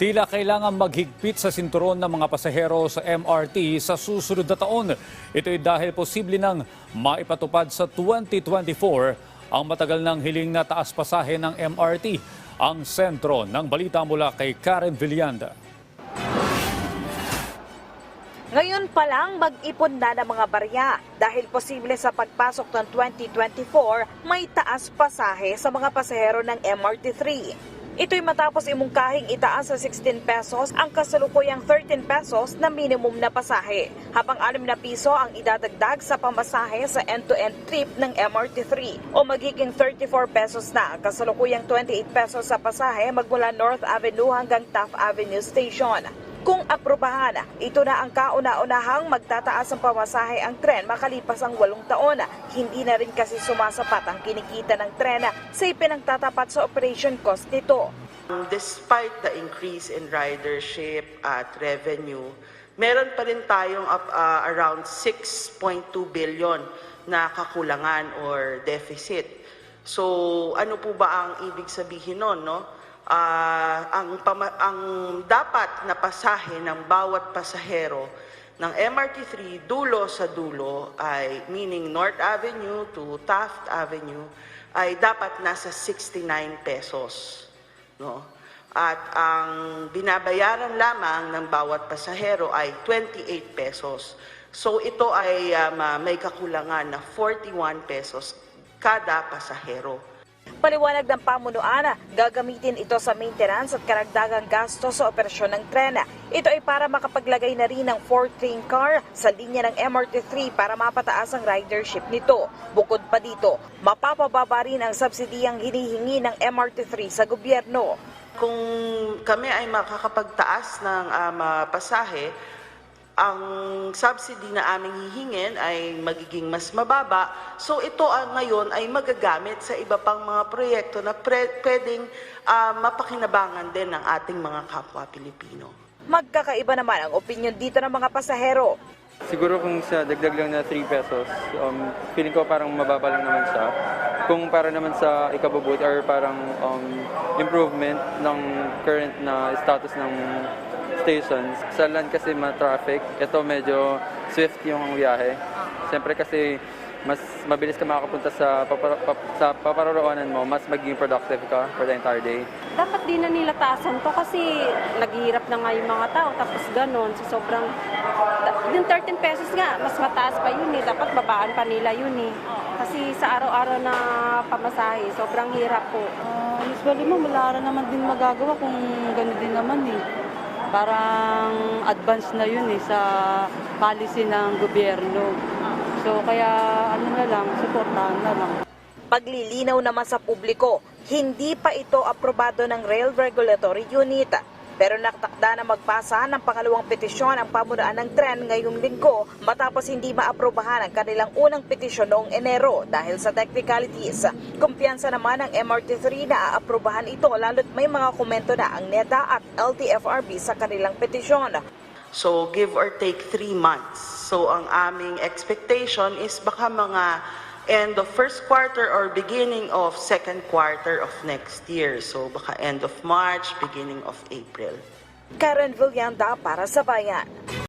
Tila kailangan maghigpit sa sinturon ng mga pasahero sa MRT sa susunod na taon. Ito ay dahil posible nang maipatupad sa 2024 ang matagal ng hiling na taas pasahe ng MRT. Ang sentro ng balita mula kay Karen Villanda. Ngayon pa lang mag-ipon na ng mga barya dahil posible sa pagpasok ng 2024 may taas pasahe sa mga pasahero ng MRT3. Ito'y matapos imungkahing itaas sa 16 pesos ang kasalukuyang 13 pesos na minimum na pasahe, habang 6 na piso ang idadagdag sa pamasahe sa end-to-end trip ng MRT3 o magiging 34 pesos na ang kasalukuyang 28 pesos sa pasahe magmula North Avenue hanggang Taft Avenue Station. Kung aprobahan, ito na ang kauna-unahang magtataas ang pamasahe ang tren makalipas ang walong taon. Hindi na rin kasi sumasapat ang kinikita ng tren sa ipinagtatapat sa operation cost nito. Despite the increase in ridership at revenue, meron pa rin tayong up, uh, around 6.2 billion na kakulangan or deficit. So, ano po ba ang ibig sabihin nun, no? Ah, ang, ang dapat na pasahe ng bawat pasahero ng MRT3 dulo sa dulo ay meaning North Avenue to Taft Avenue ay dapat nasa 69 pesos no? At ang binabayaran lamang ng bawat pasahero ay 28 pesos. So ito ay um, ah, may kakulangan na 41 pesos kada pasahero. Paliwanag ng pamunuan, gagamitin ito sa maintenance at karagdagang gasto sa operasyon ng tren. Ito ay para makapaglagay na rin ng 4-train car sa linya ng MRT3 para mapataas ang ridership nito. Bukod pa dito, mapapababa rin ang subsidiyang hinihingi ng MRT3 sa gobyerno. Kung kami ay makakapagtaas ng um, ah, pasahe, ang subsidy na aming hihingin ay magiging mas mababa. So ito ang ngayon ay magagamit sa iba pang mga proyekto na pre- pwedeng ah, mapakinabangan din ng ating mga kapwa Pilipino. Magkakaiba naman ang opinion dito ng mga pasahero. Siguro kung sa dagdag lang na 3 pesos, um, feeling ko parang mababa lang naman siya. Kung para naman sa ikabubuti or parang um, improvement ng current na status ng stations. Sa land kasi ma-traffic, ito medyo swift yung biyahe. Siyempre kasi mas mabilis ka makakapunta sa, papar- pap- sa paparoroonan mo, mas magiging productive ka for the entire day. dapat di na nila taasan to kasi naghihirap na nga yung mga tao tapos ganon so sobrang yung 13 pesos nga mas mataas pa yun eh dapat babaan pa nila yun eh kasi sa araw-araw na pamasahe sobrang hirap po Ah, usually mo, wala rin naman din magagawa kung gano'n din naman eh. Parang advance na yun eh sa policy ng gobyerno. So kaya ano na lang, supportahan na lang. Paglilinaw naman sa publiko, hindi pa ito aprobado ng Rail Regulatory Unit. Pero nakatakda na magpasa ng pangalawang petisyon ang pamunuan ng tren ngayong linggo matapos hindi maaprobahan ang kanilang unang petisyon noong Enero dahil sa technicalities. Kumpiyansa naman ng MRT3 na aaprobahan ito lalo't may mga komento na ang NEDA at LTFRB sa kanilang petisyon. So give or take three months. So ang aming expectation is baka mga end of first quarter or beginning of second quarter of next year. So baka end of March, beginning of April. Karen Villanda para sa Bayan.